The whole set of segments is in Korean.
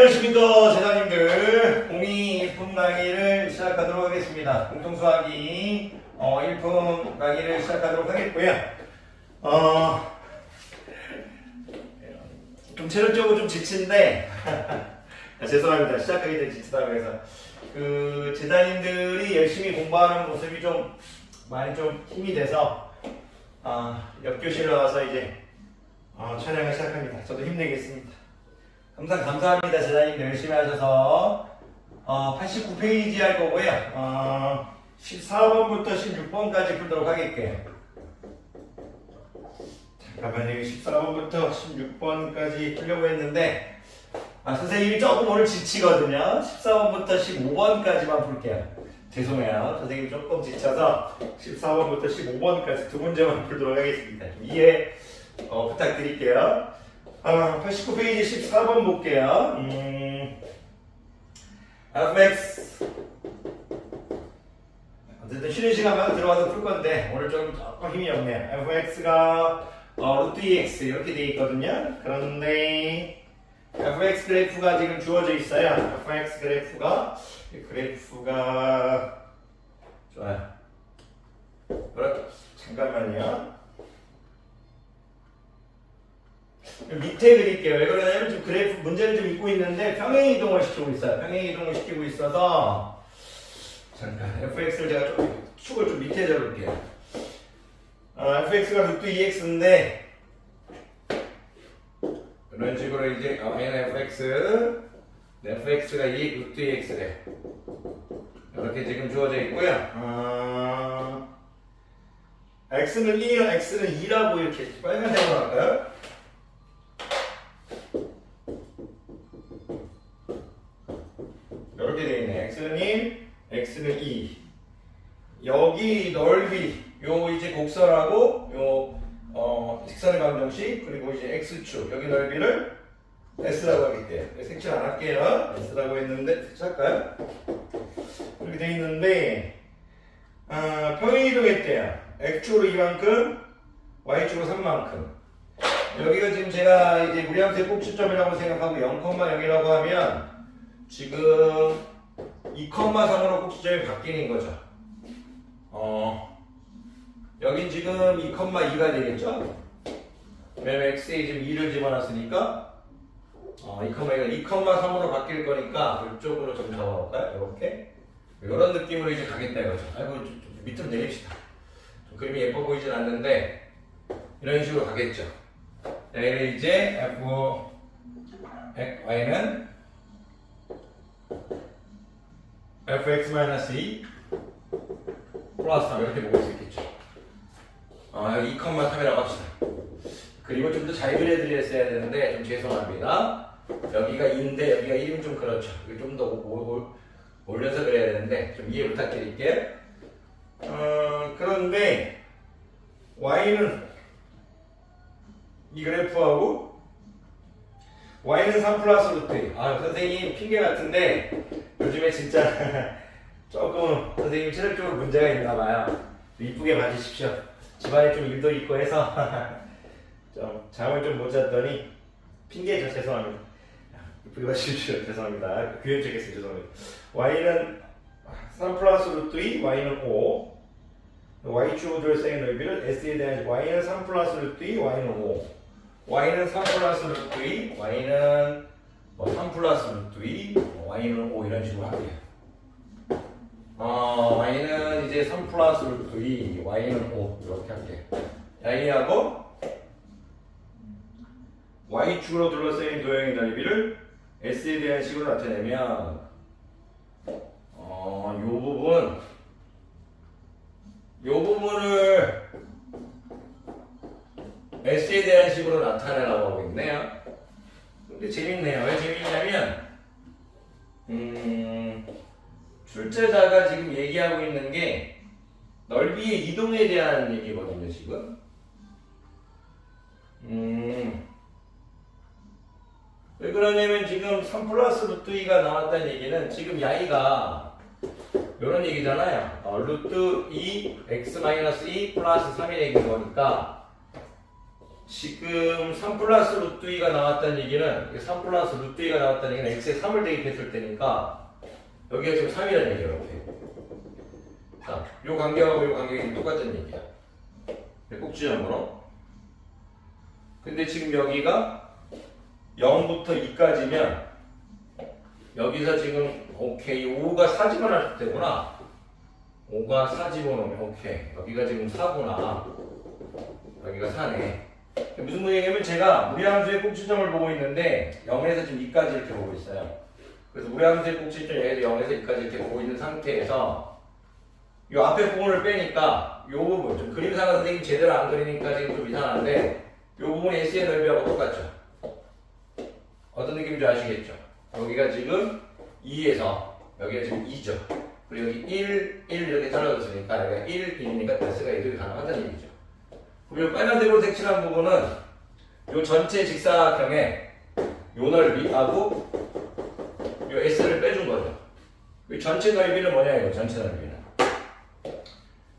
안녕하십니까 재단님들. 공이 1품 강의를 시작하도록 하겠습니다. 공통수학이 어, 1품 강의를 시작하도록 하겠고요. 어, 좀 체력적으로 좀 지친데 아, 죄송합니다. 시작하기 전에 지치다고 해서. 그 재단님들이 열심히 공부하는 모습이 좀 많이 좀 힘이 돼서 아, 옆교실로 와서 이제 어, 촬영을 시작합니다. 저도 힘내겠습니다 항상 감사합니다. 재단님들 열심히 하셔서 어, 89페이지 할 거고요. 어, 14번부터 16번까지 풀도록 하겠게요. 잠깐만요. 14번부터 16번까지 풀려고 했는데 아, 선생님이 조금 오늘 지치거든요. 14번부터 15번까지만 풀게요. 죄송해요. 선생님이 조금 지쳐서 14번부터 15번까지 두 문제만 풀도록 하겠습니다. 좀 이해 어, 부탁드릴게요. 아, 89페이지 14번 볼게요. 음, fx. 어쨌든 쉬는 시간만 들어와서 풀 건데, 오늘 좀 조금 힘이 없네요. fx가 어, 루트 2x 이렇게 돼 있거든요. 그런데 fx 그래프가 지금 주어져 있어요. fx 그래프가, 이 그래프가, 좋아요. 그렇 잠깐만요. 밑에 그릴게요. 왜 그러냐면 지금 그래프 문제를 좀 읽고 있는데 평행 이동을 시키고 있어요. 평행 이동을 시키고 있어서 잠깐 fx를 제가 좀 축을 좀 밑에 잡을게요. 어, fx가 루트 2x인데 이런 식으로 이제 어, n fx fx가 2 루트 2x래. 이렇게 지금 주어져 있고요. 어, x는 1, x는 2라고 이렇게 빨간색으로 할까요? X는 1, x는 2. 여기 넓이, 요 이제 곡선하고 요 어, 직선의 방정식 그리고 이제 x축 여기 넓이를 s라고 하겠대요. 색칠 안 할게요. s라고 했는데 색칠할까요? 이렇게 되어 있는데 아, 평행 이동했대요. x축으로 이만큼, y축으로 3만큼. 여기가 지금 제가 이제 무리함수의 꼭지점이라고 생각하고 0,0이라고 하면 지금 2,3으로 꼭지점이 바뀌는 거죠. 어, 여긴 지금 2,2가 되겠죠? 왜냐면 x에 지금 2를 집어넣었으니까 어, 2,2가 2,3으로 바뀔 거니까 이쪽으로 좀 잡아볼까요? 이렇게 이런 느낌으로 이제 가겠다 이거죠. 아이고 좀, 좀 밑으로 내립시다. 좀 그림이 예뻐 보이진 않는데 이런 식으로 가겠죠. 얘는 이제 f y는 fx-2 플러스 3 이렇게 보고 수 있겠죠. 아, 여기 2,3이라고 합시다. 그리고 좀 더 잘 그려드렸어야 되는데 좀 죄송합니다. 여기가 2인데 여기가 1이면 좀 그렇죠. 좀 더 올려서 그려야 되는데 좀 이해 부탁드릴게요. 어, 그런데 y는 이 그래프하고 y는 3 플러스 루트 아 선생님 핑계 같은데 요즘에 진짜 조금 선생님 체력적으로 문제가 있나 봐요. 이쁘게 봐주십시오. 집안에 좀 일도 있고 해서 좀 잠을 좀 못 잤더니 핑계죠 죄송합니다. 이쁘게 봐주십시오. 죄송합니다. 적겠습니다 죄송합니다. Y는 3 플러스 루트 2 y는 5 y축 둘쌍의 넓이를 s에 대한 y는 3 플러스 루트 2 y는 5 y는 3 플러스 루트 2 y는 뭐3 플러스 루트 2 y는 5 이런 식으로 할게요 어, y는 이제 3 플러스 루트 2 y는 5 이렇게 할게요 y하고 y축으로 둘러싸인 도형의 넓이를 s에 대한 식으로 나타내면 어, 요 부분 요 부분을 S에 대한 식으로 나타내라고 하고 있네요. 근데 재밌네요. 왜 재밌냐면, 음, 출제자가 지금 얘기하고 있는 게 넓이의 이동에 대한 얘기거든요, 지금. 음, 왜 그러냐면 지금 3 플러스 루트 2가 나왔다는 얘기는 지금 야이가 이런 얘기잖아요. 어, 루트 2 x 마이너스 2 플러스 3이 되는 거니까 지금 3 플러스 루트 2가 나왔다는 얘기는 3 플러스 루트 2가 나왔다는 얘기는 x에 3을 대입했을 때니까 여기가 지금 3이라는 얘기예요 이렇게 자, 요 관계하고 요 관계가 똑같은 얘기야. 꼭지점으로. 근데 지금 여기가 0부터 2까지면 여기서 지금 오케이 5가 4집어 넣을 때구나. 5가 4 집어 넣으면 오케이. 여기가 지금 4구나. 여기가 4네 무슨 얘기냐면 제가 무리함수의 꼭지점을 보고 있는데 0에서 지금 2까지 이렇게 보고 있어요 그래서 무리함수의 꼭지점 여기서 0에서 2까지 이렇게 보고 있는 상태에서 이 앞에 부분을 빼니까 이 부분 좀 그림상가 선생님 제대로 안 그리니까 지금 좀 이상한데 이 부분이 S의 넓이하고 똑같죠 어떤 느낌인지 아시겠죠? 여기가 지금 2에서 여기가 지금 2죠. 그리고 여기 1, 1 이렇게 떨어졌으니까 여기가 1, 1이니까 S가 이렇게 가능하다는 얘기죠. 그리고 빨간색으로 색칠한 부분은 이 전체 직사각형의 요 넓이하고 요 S를 빼준 거죠. 이 전체 넓이는 뭐냐 이거 전체 넓이는.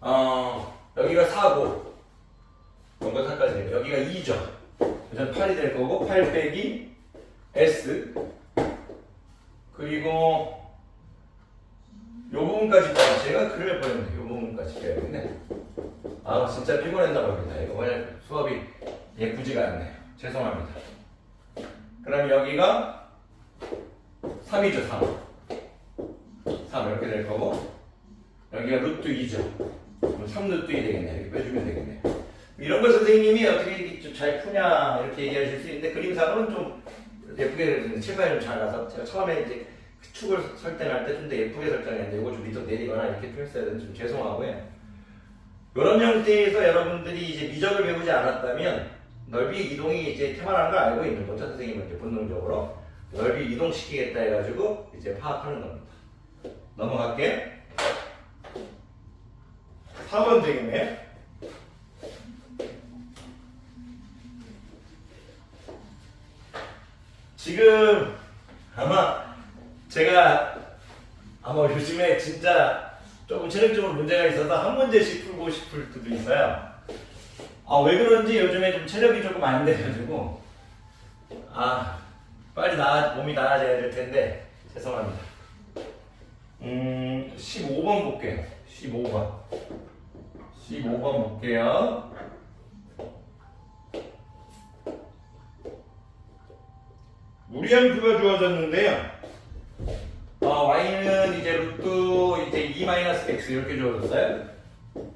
어, 여기가 4고 뭔가 4까지 여기가 2죠. 그래서 8이 될 거고 8 빼기 S 그리고 요 부분까지 제가 그릴 뻔했네 요 부분까지 빼야겠네 아 진짜 피곤했나 봅니다. 이거 오늘 수업이 예쁘지가 않네요. 죄송합니다. 그럼 여기가 3이죠 3 3 이렇게 될 거고 여기가 루트 2죠. 그럼 3 루트 2 되겠네. 이렇게 빼주면 되겠네. 이런 걸 선생님이 어떻게 좀 잘 푸냐 이렇게 얘기하실 수 있는데 그림상으로는 좀 예쁘게 그려주는데 칠판이 좀 작아서 제가 처음에 이제 그 축을 설정할 때 좀 더 예쁘게 설정했는데 이거 좀 밑으로 내리거나 이렇게 좀 했어야 되는데 좀 죄송하고요. 이런 형태에서 여러분들이 이제 미적을 배우지 않았다면 넓이 이동이 이제 테마라는 걸 알고 있는 거죠. 선생님은 이제 본능적으로 넓이 이동시키겠다 해가지고 이제 파악하는 겁니다. 넘어갈게. 4번 되겠네. 지금 아마 제가 아마 요즘에 진짜 조금 체력적으로 문제가 있어서 한 문제씩 싶을 때도 있어요. 아 왜 그런지 요즘에 좀 체력이 조금 안 돼가지고 아 빨리 나 몸이 나아져야 될 텐데 죄송합니다. 음 15번 볼게요. 15번 15번 볼게요. 무리함수가 주어졌는데요. 어, y는 이제 루트 이제 2 x 이렇게 주어졌어요.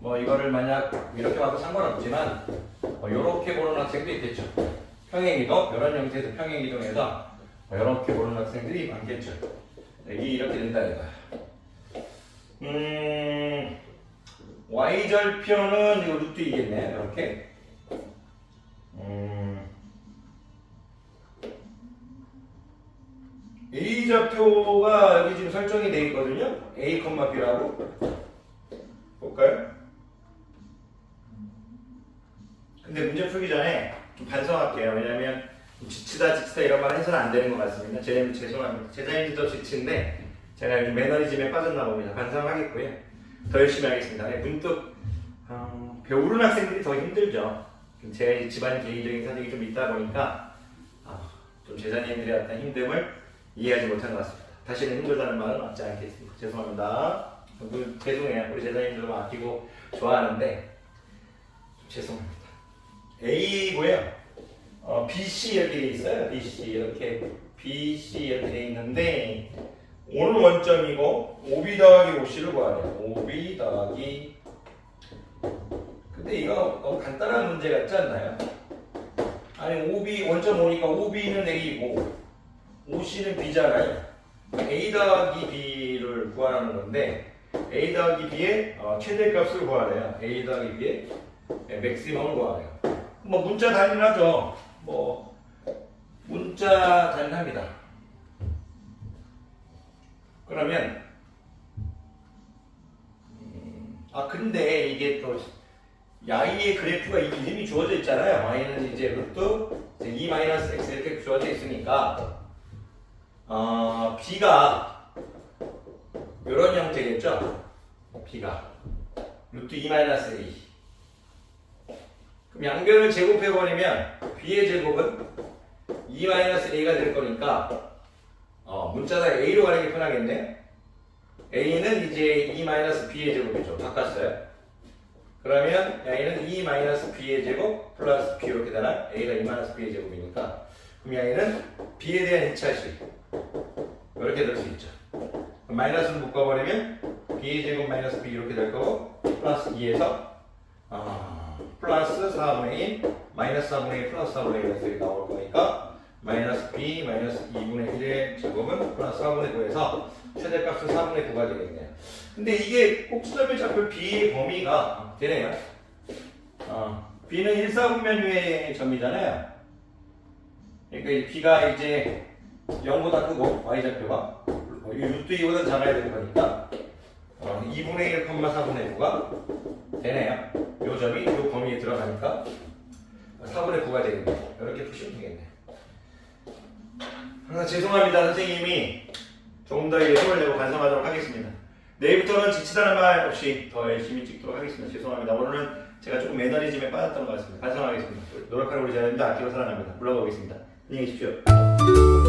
뭐 이거를 만약 이렇게 봐도 상관없지만 뭐 이렇게 보는 학생도 있겠죠. 평행이동 이런 형태에서 평행이동해서 뭐 이렇게 보는 학생들이 많겠죠. 이 이렇게 된다 이거야. 음, y 절편은 이거 루트 2겠네 이렇게. 음. A 좌표가 여기 지금 설정이 되어 있거든요. A, B라고. 볼까요? 근데 문제 풀기 전에 좀 반성할게요. 왜냐면 지치다 지치다 이런 말 해서는 안 되는 것 같습니다. 제, 죄송합니다. 제자인지도 지치인데 제가 요즘 매너리즘에 빠졌나 봅니다. 반성하겠고요. 더 열심히 하겠습니다. 네, 문득 어, 배우는 학생들이 더 힘들죠. 제 집안 개인적인 사정이 좀 있다 보니까 아, 좀 제자님들의 어떤 힘듦을 이해하지 못한 것 같습니다. 다시는 힘들다는 말은 없지 않겠습니다. 죄송합니다. 그, 죄송해요. 우리 제자님들도 아끼고 좋아하는데 죄송합니다. A고요. 어, BC 이렇게 돼 있어요. BC 이렇게 BC 이렇게 돼 있는데 오는 원점이고 OB 더하기 OC를 구하래요. OB 더하기 근데 이거 너무 간단한 문제 같지 않나요? 아니 OB 원점 오니까 OB는 A고 OC는 B잖아요. A 더하기 B를 구하라는 건데 A 더하기 B의 어, 최대값을 구하래요. A 더하기 B의 맥시멈을 구하래요. 뭐 문자 단위하죠. 뭐 문자 단위합니다. 그러면 음, 아 근데 이게 또 y의 그래프가 이름이 주어져 있잖아요. y는 이제 루트 2-x 이렇게 주어져 있으니까 어, B가 이런 형태겠죠? B가 루트 2 A 그럼 양변을 제곱해버리면 b의 제곱은 2-a가 될 거니까 어, 문자가 a로 게 편하겠네. a는 이제 2-b의 제곱이죠. 바꿨어요. 그러면 a는 2-b의 제곱 플러스 b 이렇게 되나? a가 2-b의 제곱이니까 그럼 a는 b에 대한 2차식 이렇게 될 수 있죠. 그럼 마이너스를 묶어버리면 b의 제곱 마이너스 b 이렇게 될 거고 플러스 2에서 아, 플러스 4분의 1 마이너스 4분의 1 플러스 4분의 1 이렇게 나올 거니까 마이너스 b 마이너스 2분의 1의 제곱은 플러스 4분의 9에서 최대값은 4분의 9가 되겠네요. 근데 이게 꼭지점의 좌표 b의 범위가 되네요. 어, b는 1, 4분면유의 점이잖아요. 그러니까 이 b가 이제 0보다 크고 y좌표가 루트 2보다 작아야 되는 거니까 어, 2분의 1, 4분의 9가 되네요. 요 점이 요 범위에 들어가니까 4분의 9가 되겠네요. 이렇게 푸시면 되겠네요. 항상 죄송합니다 선생님이 조금 더 힘을 내고 반성하도록 하겠습니다. 내일부터는 지치다는 말 없이 더 열심히 찍도록 하겠습니다. 죄송합니다. 오늘은 제가 조금 매너리즘에 빠졌던 것 같습니다. 반성하겠습니다. 노력하는 우리 자녀님도 아끼고 사랑합니다. 물러가겠습니다. 안녕히 계십시오.